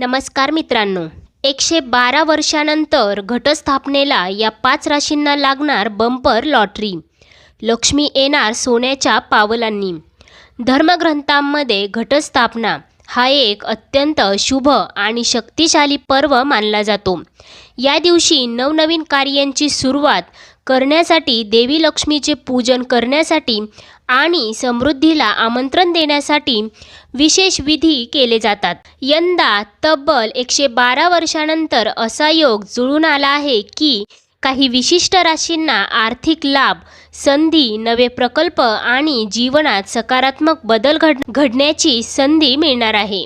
नमस्कार मित्रांनो. एकशे बारा वर्षानंतर घटस्थापनेला या पाच राशींना लागणार बंपर लॉटरी. लक्ष्मी येणार सोन्याच्या पावलांनी. धर्मग्रंथांमध्ये घटस्थापना हा एक अत्यंत शुभ आणि शक्तिशाली पर्व मानला जातो. या दिवशी नवनवीन कार्यांची सुरुवात करण्यासाठी देवी लक्ष्मीचे पूजन करण्यासाठी आणि समृद्धीला आमंत्रण देण्यासाठी विशेष विधी केले जातात. यंदा तब्बल एकशे बारा वर्षानंतर असा योग जुळून आला आहे की काही विशिष्ट राशींना आर्थिक लाभ संधी नवे प्रकल्प आणि जीवनात सकारात्मक बदल घड घडण्याची संधी मिळणार आहे.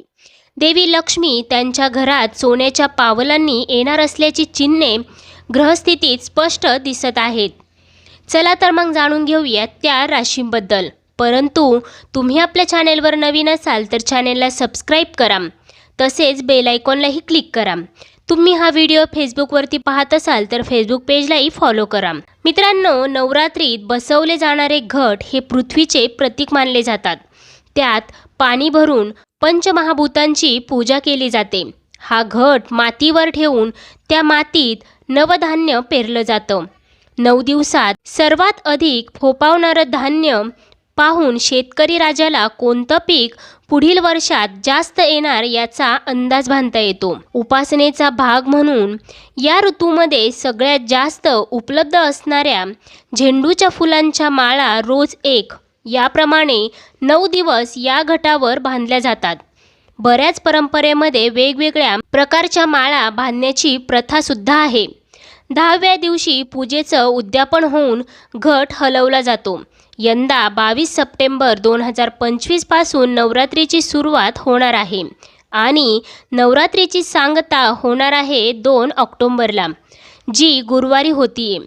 देवी लक्ष्मी त्यांच्या घरात सोन्याच्या पावलांनी येणार असल्याची चिन्हे ग्रहस्थितीत स्पष्ट दिसत आहेत. चला तर मग जाणून घेऊयात त्या राशींबद्दल. परंतु तुम्ही आपल्या चॅनेलवर नवीन असाल तर चॅनेलला सबस्क्राईब करा. तसेच बेल आयकॉनलाही क्लिक करा. तुम्ही हा व्हिडिओ फेसबुकवरती पाहत असाल तर फेसबुक पेजलाही फॉलो करा. मित्रांनो नवरात्रीत बसवले जाणारे घट हे पृथ्वीचे प्रतीक मानले जातात. त्यात पाणी भरून पंचमहाभूतांची पूजा केली जाते. हा घट मातीवर ठेवून त्या मातीत नवधान्य पेरलं जातं. नऊ दिवसात सर्वात अधिक फोपावणारं धान्य पाहून शेतकरी राजाला कोणतं पीक पुढील वर्षात जास्त येणार याचा अंदाज बांधता येतो. उपासनेचा भाग म्हणून या ऋतूमध्ये सगळ्यात जास्त उपलब्ध असणाऱ्या झेंडूच्या फुलांच्या माळा रोज एक. याप्रमाणे नऊ दिवस या घटावर बांधल्या जातात. बऱ्याच परंपरेमध्ये वेगवेगळ्या प्रकारच्या माळा बांधण्याची प्रथासुद्धा आहे. दहाव्या दिवशी पूजेचं उद्यापन होऊन घट हलवला जातो. यंदा बावीस सप्टेंबर दोन हजार पंचवीसपासून नवरात्रीची सुरुवात होणार आहे आणि नवरात्रीची सांगता होणार आहे दोन ऑक्टोंबरला जी गुरुवारी होतीये.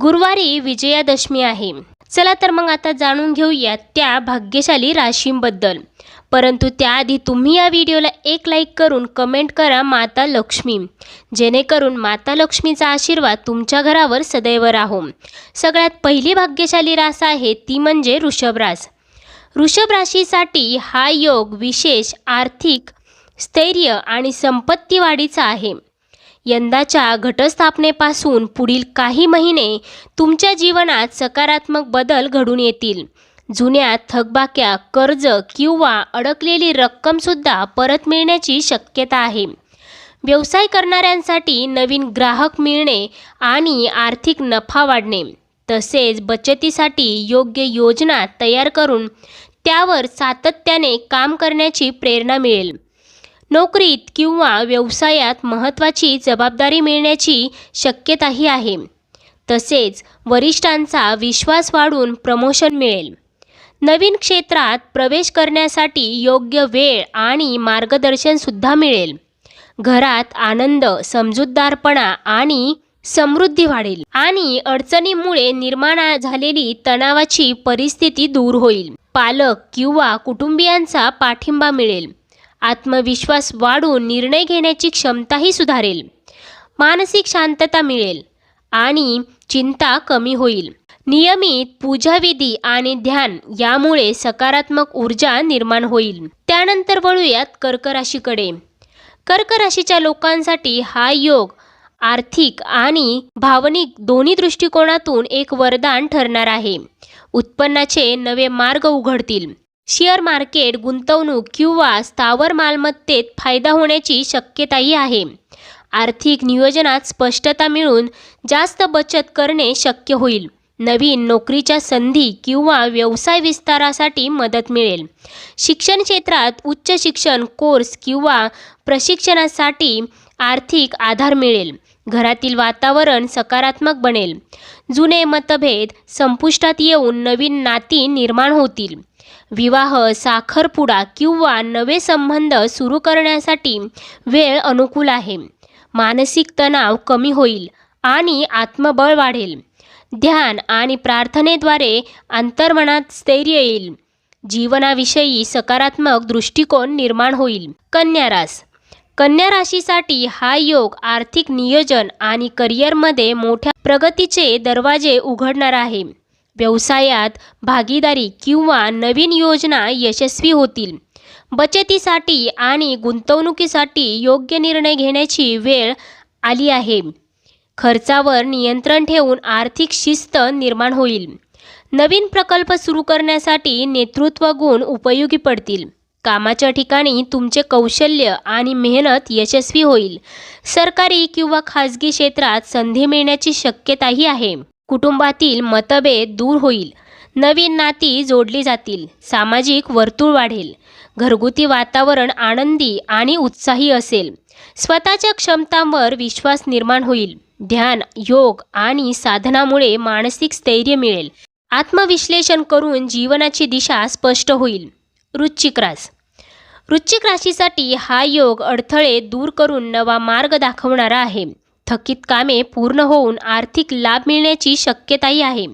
गुरुवारी विजयादशमी आहे. चला तर मग आता जाणून घेऊया त्या भाग्यशाली राशींबद्दल. परंतु त्याआधी तुम्ही या व्हिडिओला एक लाईक करून कमेंट करा माता लक्ष्मी. जेणेकरून माता लक्ष्मीचा आशीर्वाद तुमच्या घरावर सदैव राहो. सगळ्यात पहिली भाग्यशाली रास आहे ती म्हणजे वृषभ रास. वृषभ राशीसाठी हा योग विशेष आर्थिक स्थैर्य आणि संपत्ती वाढीचा आहे. यंदाच्या घटस्थापनेपासून पुढील काही महिने तुमच्या जीवनात सकारात्मक बदल घडून येतील. जुन्या थकबाक्या कर्ज किंवा अडकलेली रक्कमसुद्धा परत मिळण्याची शक्यता आहे. व्यवसाय करणाऱ्यांसाठी नवीन ग्राहक मिळणे आणि आर्थिक नफा वाढणे तसेच बचतीसाठी योग्य योजना तयार करून त्यावर सातत्याने काम करण्याची प्रेरणा मिळेल. नोकरीत किंवा व्यवसायात महत्त्वाची जबाबदारी मिळण्याची शक्यताही आहे. तसेच वरिष्ठांचा विश्वास वाढून प्रमोशन मिळेल. नवीन क्षेत्रात प्रवेश करण्यासाठी योग्य वेळ आणि मार्गदर्शनसुद्धा मिळेल. घरात आनंद समजूतदारपणा आणि समृद्धी वाढेल आणि अडचणीमुळे निर्माण झालेली तणावाची परिस्थिती दूर होईल. पालक किंवा कुटुंबियांचा पाठिंबा मिळेल. आत्मविश्वास वाढून निर्णय घेण्याची क्षमताही सुधारेल. मानसिक शांतता मिळेल आणि चिंता कमी होईल. नियमित पूजाविधी आणि ध्यान यामुळे सकारात्मक ऊर्जा निर्माण होईल. त्यानंतर वळूयात कर्क राशीकडे कर्क राशीच्या लोकांसाठी हा योग आर्थिक आणि भावनिक दोन्ही दृष्टिकोनातून एक वरदान ठरणार आहे. उत्पन्नाचे नवे मार्ग उघडतील. शेअर मार्केट गुंतवणूक किंवा स्थावर मालमत्तेत फायदा होण्याची शक्यताही आहे. आर्थिक नियोजनात स्पष्टता मिळून जास्त बचत करणे शक्य होईल. नवीन नोकरीच्या संधी किंवा व्यवसाय विस्तारासाठी मदत मिळेल. शिक्षण क्षेत्रात उच्च शिक्षण कोर्स किंवा प्रशिक्षणासाठी आर्थिक आधार मिळेल. घरातील वातावरण सकारात्मक बनेल. जुने मतभेद संपुष्टात येऊन नवीन नाती निर्माण होतील. विवाह साखरपुडा किंवा नवे संबंध सुरू करण्यासाठी वेळ अनुकूल आहे. मानसिक तणाव कमी होईल आणि आत्मबळ वाढेल. ध्यान आणि प्रार्थनेद्वारे अंतर्मनात स्थैर्य येईल. जीवनाविषयी सकारात्मक दृष्टिकोन निर्माण होईल. कन्या रास. कन्या राशीसाठी हा योग आर्थिक नियोजन आणि करिअरमध्ये मोठ्या प्रगतीचे दरवाजे उघडणार आहे. व्यवसायात भागीदारी किंवा नवीन योजना यशस्वी होतील. बचतीसाठी आणि गुंतवणुकीसाठी योग्य निर्णय घेण्याची वेळ आली आहे. खर्चावर नियंत्रण ठेवून आर्थिक शिस्त निर्माण होईल. नवीन प्रकल्प सुरू करण्यासाठी नेतृत्व गुण उपयोगी पडतील. कामाच्या ठिकाणी तुमचे कौशल्य आणि मेहनत यशस्वी होईल. सरकारी किंवा खाजगी क्षेत्रात संधी मिळण्याची शक्यताही आहे. कुटुंबातील मतभेद दूर होईल. नवीन नाती जोडली जातील. सामाजिक वर्तुळ वाढेल. घरगुती वातावरण आनंदी आणि उत्साही असेल. स्वतःच्या क्षमतांवर विश्वास निर्माण होईल. ध्यान योग आणि साधनामुळे मानसिक स्थैर्य मिळेल. आत्मविश्लेषण करून जीवनाची दिशा स्पष्ट होईल. वृश्चिक रास वृश्चिक राशीसाठी हा योग अडथळे दूर करून नवा मार्ग दाखवणारा आहे. थकीत कामे पूर्ण होऊन आर्थिक लाभ मिळण्याची शक्यताही आहे.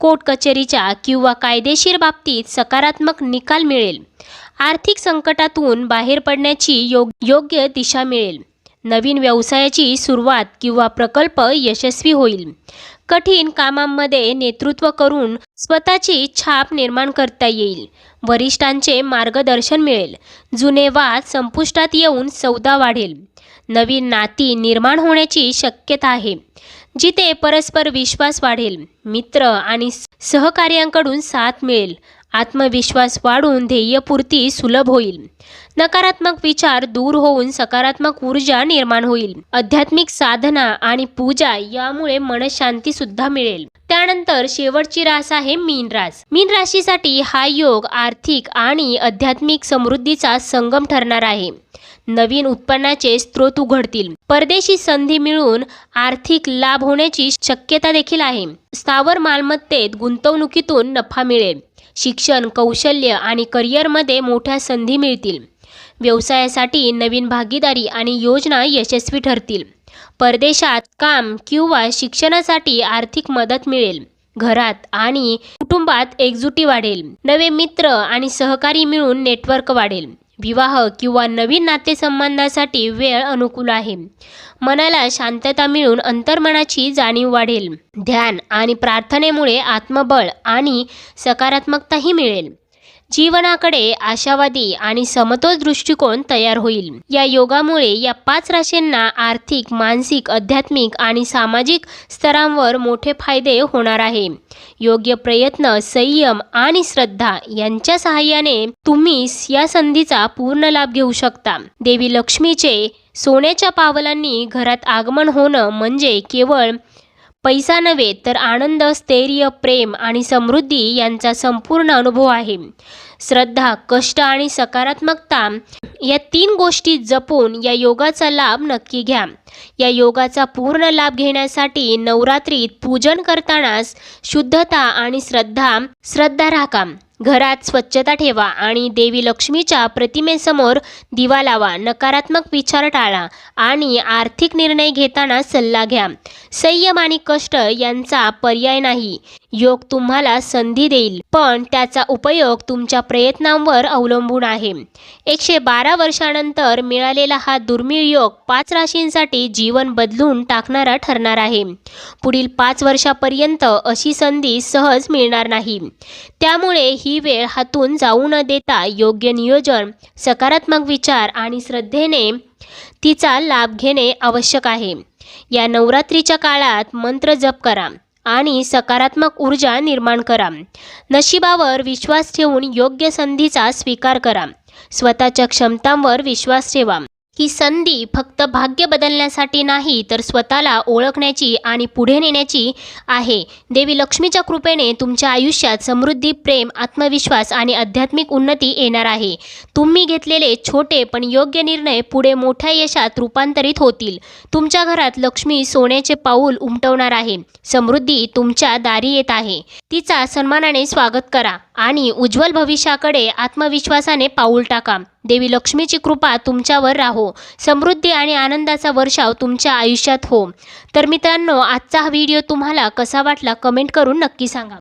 कोर्ट कचेरीच्या किंवा कायदेशीर बाबतीत सकारात्मक निकाल मिळेल. आर्थिक संकटातून बाहेर पडण्याची योग योग्य दिशा मिळेल. नवीन व्यवसायाची सुरुवात किंवा प्रकल्प यशस्वी होईल. कठीण कामांमध्ये नेतृत्व करून स्वतःची छाप निर्माण करता येईल. वरिष्ठांचे मार्गदर्शन मिळेल. जुने वाद संपुष्टात येऊन सौदा वाढेल. नवीन नाती निर्माण होण्याची शक्यता आहे. जिथे परस्पर विश्वास वाढेल मित्र आणि सहकार्यांकडून साथ मिळेल. आत्मविश्वास वाढून ध्येयपूर्ती सुलभ होईल. नकारात्मक विचार दूर होऊन सकारात्मक ऊर्जा निर्माण होईल. आध्यात्मिक साधना आणि पूजा यामुळे मनशांती सुद्धा मिळेल. त्यानंतर शेवटची रास आहे मीन रास. मीन राशीसाठी हा योग आर्थिक आणि आध्यात्मिक समृद्धीचा संगम ठरणार आहे. नवीन उत्पन्नाचे स्रोत उघडतील. परदेशी संधी मिळून आर्थिक लाभ होण्याची शक्यता देखील आहे. स्थावर मालमत्तेत गुंतवणुकीतून नफा मिळेल. शिक्षण कौशल्य आणि करिअरमध्ये मोठ्या संधी मिळतील. व्यवसायासाठी नवीन भागीदारी आणि योजना यशस्वी ठरतील. परदेशात काम किंवा शिक्षणासाठी आर्थिक मदत मिळेल. घरात आणि कुटुंबात एकजुटी वाढेल. नवे मित्र आणि सहकारी मिळून नेटवर्क वाढेल. विवाह किंवा नवीन नातेसंबंधासाठी वेळ अनुकूल आहे. मनाला शांतता मिळून अंतर्मनाची जाणीव वाढेल. ध्यान आणि प्रार्थनेमुळे आत्मबळ आणि सकारात्मकताही मिळेल. जीवनाकडे आशावादी आणि समतोल दृष्टिकोन तयार होईल. या योगामुळे या पाच राशींना आर्थिक मानसिक आध्यात्मिक आणि सामाजिक स्तरांवर मोठे फायदे होणार आहे. योग्य प्रयत्न संयम आणि श्रद्धा यांच्या सहाय्याने तुम्ही या संधीचा पूर्ण लाभ घेऊ शकता. देवी लक्ष्मीचे सोन्याच्या पावलांनी घरात आगमन होणं म्हणजे केवळ पैसा नव्हे तर आनंद स्थैर्य प्रेम आणि समृद्धी यांचा संपूर्ण अनुभव आहे. श्रद्धा कष्ट आणि सकारात्मकता या तीन गोष्टी जपून या योगाचा लाभ नक्की घ्या. या योगाचा पूर्ण लाभ घेण्यासाठी नवरात्रीत पूजन करतानाच शुद्धता आणि श्रद्धा श्रद्धा राखा. घरात स्वच्छता ठेवा आणि देवी लक्ष्मीच्या प्रतिमेसमोर दिवा लावा नकारात्मक विचार टाळा आणि आर्थिक निर्णय घेताना सल्ला घ्या. संयम आणि कष्ट यांचा पर्याय नाही. योग तुम्हाला संधी देईल पण त्याचा उपयोग तुमच्या प्रयत्नांवर अवलंबून आहे. एकशे बारा वर्षानंतर मिळालेला हा दुर्मिळ योग पाच राशींसाठी जीवन बदलून टाकणारा ठरणार आहे. पुढील पाच वर्षापर्यंत अशी संधी सहज मिळणार नाही. त्यामुळे ही ही वेळ हातून जाऊ न देता योग्य नियोजन सकारात्मक विचार आणि श्रद्धेने तिचा लाभ घेणे आवश्यक आहे. या नवरात्रीच्या काळात मंत्र जप करा आणि सकारात्मक ऊर्जा निर्माण करा. नशिबावर विश्वास ठेवून योग्य संधीचा स्वीकार करा. स्वतःच्या क्षमतांवर विश्वास ठेवा. ही संधी फक्त भाग्य बदलण्यासाठी नाही तर स्वतःला ओळखण्याची आणि पुढे नेण्याची आहे. देवी लक्ष्मीच्या कृपेने तुमच्या आयुष्यात समृद्धी प्रेम आत्मविश्वास आणि आध्यात्मिक उन्नती येणार आहे. तुम्ही घेतलेले छोटे पण योग्य निर्णय पुढे मोठ्या यशात रूपांतरित होतील. तुमच्या घरात लक्ष्मी सोन्याचे पाऊल उमटवणार आहे. समृद्धी तुमच्या दारी येत आहे. तिचा सन्मानाने स्वागत करा आणि उज्ज्वल भविष्याकडे आत्मविश्वासाने पाऊल टाका. देवी लक्ष्मीची कृपा तुमच्यावर राहो. समृद्धी आणि आनंदाचा वर्षाव तुमच्या आयुष्यात हो. तर मित्रांनो आजचा हा व्हिडिओ तुम्हाला कसा वाटला कमेंट करून नक्की सांगा.